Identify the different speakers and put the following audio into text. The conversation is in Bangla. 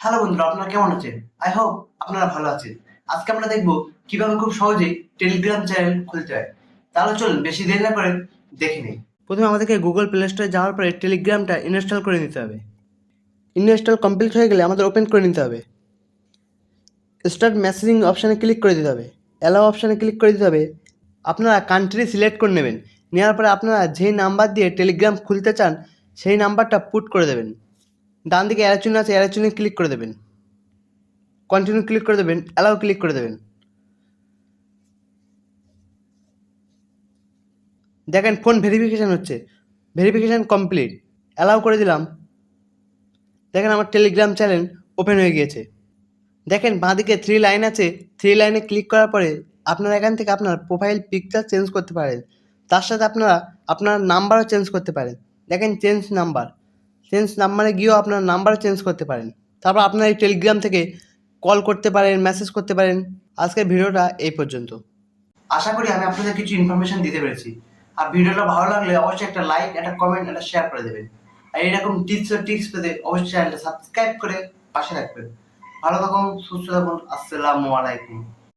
Speaker 1: হ্যালো বন্ধুরা, আপনারা কেমন আছেন? আই হোপ আপনারা ভালো আছেন। আজকে আমরা দেখব কীভাবে খুব সহজেই টেলিগ্রাম চ্যানেল খুলতে হয়। তাহলে চলুন, বেশি দেরি না করে দেখে নিই। প্রথমে আমাদেরকে গুগল প্লে স্টোরে যাওয়ার পরে টেলিগ্রামটা ইনস্টল করে নিতে হবে। ইনস্টল কমপ্লিট হয়ে গেলে আমাদের ওপেন করে নিতে হবে। স্টার্ট মেসেজিং অপশানে ক্লিক করে দিতে হবে। অ্যালাও অপশানে ক্লিক করে দিতে হবে। আপনারা কান্ট্রি সিলেক্ট করে নেবেন। নেওয়ার পরে আপনারা যেই নাম্বার দিয়ে টেলিগ্রাম খুলতে চান, সেই নাম্বারটা পুট করে দেবেন। ডান দিকে অ্যারাচুন আছে অ্যারাচুনে ক্লিক করে দেবেন। কন্টিনিউ ক্লিক করে দেবেন অ্যালাও ক্লিক করে দেবেন। দেখেন ফোন ভেরিফিকেশান হচ্ছে। ভেরিফিকেশান কমপ্লিট অ্যালাউ করে দিলাম। দেখেন, আমার টেলিগ্রাম চ্যানেল ওপেন হয়ে গিয়েছে। দেখেন, বাঁদিকে থ্রি লাইন আছে। থ্রি লাইনে ক্লিক করার পরে আপনারা এখান থেকে আপনার প্রোফাইল পিকচার চেঞ্জ করতে পারেন। তার সাথে আপনারা আপনার নাম্বারও চেঞ্জ করতে পারেন। দেখেন চেঞ্জ নাম্বার চেঞ্জ নাম্বারে গিয়েও আপনার নাম্বার চেঞ্জ করতে পারেন। তারপর আপনার এই টেলিগ্রাম থেকে কল করতে পারেন মেসেজ করতে পারেন। আজকের ভিডিওটা এই পর্যন্ত। আশা করি আমি আপনাদের কিছু ইনফরমেশন দিতে পেরেছি। আর ভিডিওটা ভালো লাগলে অবশ্যই একটা লাইক একটা কমেন্ট একটা শেয়ার করে দেবেন। আর এরকম টিপস ও টিক্স পেতে অবশ্যই চ্যানেলটা সাবস্ক্রাইব করে পাশে রাখবেন ভালো থাকুন, সুস্থ থাকুন, আসসালামু আলাইকুম।